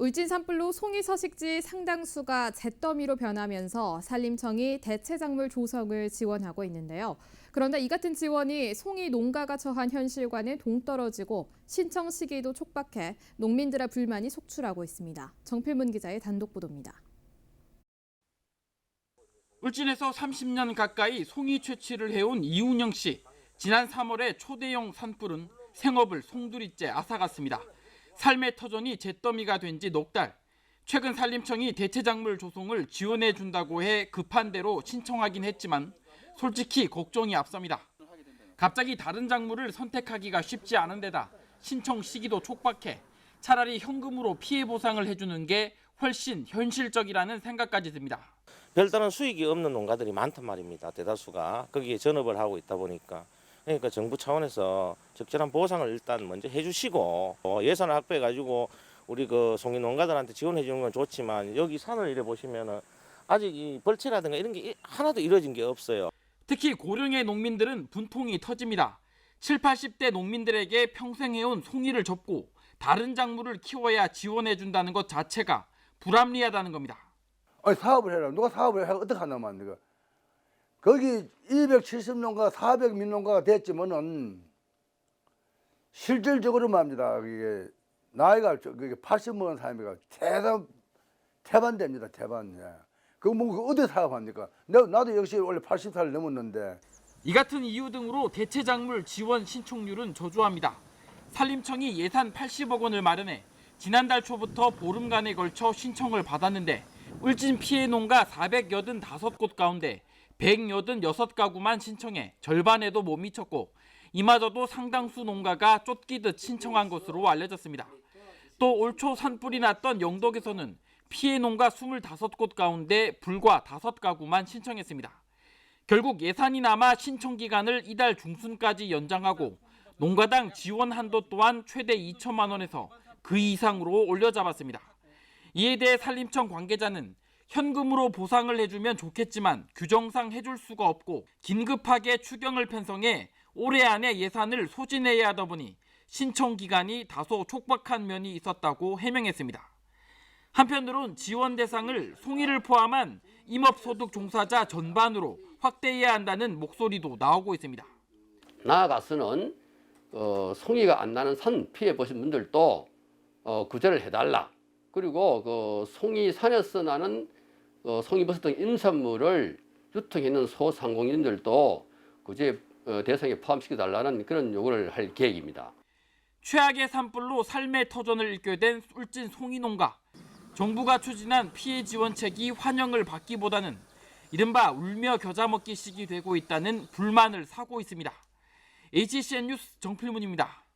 울진 산불로 송이 서식지 상당수가 잿더미로 변하면서 산림청이 대체작물 조성을 지원하고 있는데요. 그런데 이 같은 지원이 송이 농가가 처한 현실과는 동떨어지고 신청 시기도 촉박해 농민들의 불만이 속출하고 있습니다. 정필문 기자의 단독 보도입니다. 울진에서 30년 가까이 송이 채취를 해온 이운영 씨. 지난 3월에 초대형 산불은 생업을 송두리째 앗아갔습니다. 삶의 터전이 잿더미가 된 지 넉 달. 최근 산림청이 대체 작물 조성을 지원해 준다고 해 급한 대로 신청하긴 했지만 솔직히 걱정이 앞섭니다. 갑자기 다른 작물을 선택하기가 쉽지 않은 데다 신청 시기도 촉박해 차라리 현금으로 피해 보상을 해주는 게 훨씬 현실적이라는 생각까지 듭니다. 별다른 수익이 없는 농가들이 많단 말입니다. 대다수가 거기에 전업을 하고 있다 보니까 그러니까 정부 차원에서 적절한 보상을 일단 먼저 해주시고 어, 예산을 확보해 가지고 우리 그 송이 농가들한테 지원해 주는 건 좋지만 여기 산을 이래 보시면은 아직 이 벌채라든가 이런 게 이- 하나도 이루어진 게 없어요. 특히 고령의 농민들은 분통이 터집니다. 7, 80대 농민들에게 평생 해온 송이를 접고 다른 작물을 키워야 지원해 준다는 것 자체가 불합리하다는 겁니다. 아니 사업을 해라. 누가 사업을 해 어떻게 한다만 내가. 거기 270농가, 400 민농가가 됐지만은 실질적으로 말입니다. 이게 나이가 저- 그게 80 먹은 사람이가 대단 태반됩니다. 태반. 예. 그뭐 어디 사업합니까? 내 나도 역시 원래 80살 넘었는데 이 같은 이유 등으로 대체 작물 지원 신청률은 저조합니다. 산림청이 예산 80억 원을 마련해 지난달 초부터 보름간에 걸쳐 신청을 받았는데 울진 피해 농가 485곳 가운데 186가구만 신청해 절반에도 못 미쳤고 이마저도 상당수 농가가 쫓기듯 신청한 것으로 알려졌습니다. 또 올 초 산불이 났던 영덕에서는 피해 농가 25곳 가운데 불과 5가구만 신청했습니다. 결국 예산이 남아 신청 기간을 이달 중순까지 연장하고 농가당 지원 한도 또한 최대 2천만 원에서 그 이상으로 올려잡았습니다. 이에 대해 산림청 관계자는 현금으로 보상을 해주면 좋겠지만 규정상 해줄 수가 없고 긴급하게 추경을 편성해 올해 안에 예산을 소진해야 하다 보니 신청 기간이 다소 촉박한 면이 있었다고 해명했습니다. 한편으론 지원 대상을 송이를 포함한 임업소득 종사자 전반으로 확대해야 한다는 목소리도 나오고 있습니다. 나아가서는 어, 송이가 안 나는 산 피해 보신 분들도 어, 구제를 해달라. 그리고 그 송이 산에서 나는 어, 송이버섯 등 임산물을 유통하는 소상공인들도 구제 어, 대상에 포함시켜 달라는 그런 요구를 할 계획입니다. 최악의 산불로 삶의 터전을 잃게 된 울진 송이농가. 정부가 추진한 피해 지원책이 환영을 받기보다는 이른바 울며 겨자 먹기식이 되고 있다는 불만을 사고 있습니다. HCN 뉴스 정필문입니다.